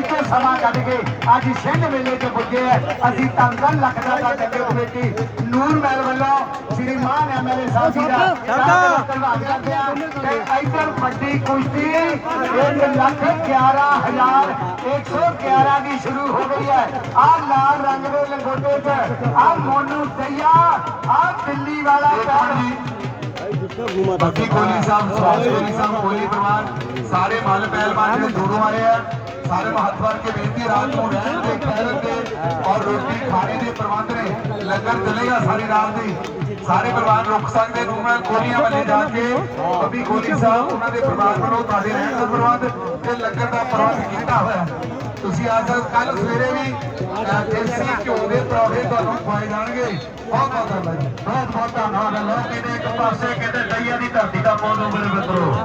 ਇੱਥੇ ਸਮਾਂ ਕੱਢ ਕੇ ਅੱਜ ਸਿੰਘ ਮੇਲੇ 'ਚ ਪੁੱਜੇ ਆ। ਅਸੀਂ ਧੰਨ ਲੱਖਦਾ ਦਾ ਚੱਕੇ ਕਮੇਟੀ। ਨੂਰ ਮਹਿਲ ਵੱਲੋਂ ਸ਼੍ਰੀ ਮਾਨ ਐਮਐਲਏ ਸਾਹਿਬ ਜੀ ਦਾ ਧੰਨਵਾਦ ਕਰਦੇ ਆ। ਤੇ ਇੱਧਰ ਵੱਡੀ ਕੁਸ਼ਤੀ 1 ਲੱਖ 11000 111 ਦੀ ਸ਼ੁਰੂ ਹੋ ਗਈ ਹੈ। ਆ ਲਾਲ ਰੰਗ ਦੇ ਲੰਗੋਟੇ 'ਚ ਆ ਮੋਨੂ ਦਈਆ ਆ ਦਿੱਲੀ ਵਾਲਾ ਬੱਤੀ ਕੋਹਲੀ ਸਾਹਿਬ ਸੁਭਾਸ਼ ਕੋਹਲੀ ਸਾਹਿਬ ਕੋਹਲੀ ਪਰਿਵਾਰ ਸਾਰੇ ਮੱਲ ਪਹਿਲਵਾਨ ਜਿਹੜੇ ਦੂਰੋਂ ਆਏ ਆ, ਸਾਰੇ ਮਹੱਤਵਰ ਕੇ ਬੇਨਤੀ ਰਾਤ ਨੂੰ ਰਹਿਣ ਦੇ ਖੈਰਤ ਦੇ ਔਰ ਰੋਟੀ ਖਾਣੇ ਦੇ ਪ੍ਰਬੰਧ ਨੇ, ਲੰਗਰ ਚੱਲੇਗਾ ਸਾਰੀ ਰਾਤ ਦੀ। ਸਾਰੇ ਪਰਿਵਾਰ ਰੁਕ ਸਕਦੇ ਨੂੰ ਮੈਂ ਵੱਲੇ ਜਾ ਕੇ ਬੱਬੀ ਕੋਹਲੀ ਸਾਹਿਬ, ਉਹਨਾਂ ਦੇ ਪਰਿਵਾਰ ਵੱਲੋਂ ਤੁਹਾਡੇ ਰਹਿਣ ਦਾ ਪ੍ਰਬੰਧ ਤੇ ਲੰਗਰ ਦਾ ਪ੍ਰਬੰਧ ਕੀਤਾ ਹੋਇਆ ਤੁਸੀਂ ਆ ਸਕਦੇ ਕੱਲ ਸਵੇਰੇ ਵੀ ਦੇਸੀ ਘਿਓ ਦੇ ਪਰੌਠੇ ਤੁਹਾਨੂੰ ਖਵਾਏ ਜਾਣਗੇ। ਬਹੁਤ ਬਹੁਤ ਧੰਨਵਾਦ ਬਹੁਤ ਬਹੁਤ ਧੰਨਵਾਦ। ਲੋਕ ਕਹਿੰਦੇ ਇੱਕ ਪਾਸੇ ਕਹਿੰਦੇ ਦਈਆ ਦੀ ਧਰਤੀ ਦਾ ਮੋਨੂ ਮੇਰੇ ਮਿੱਤਰੋ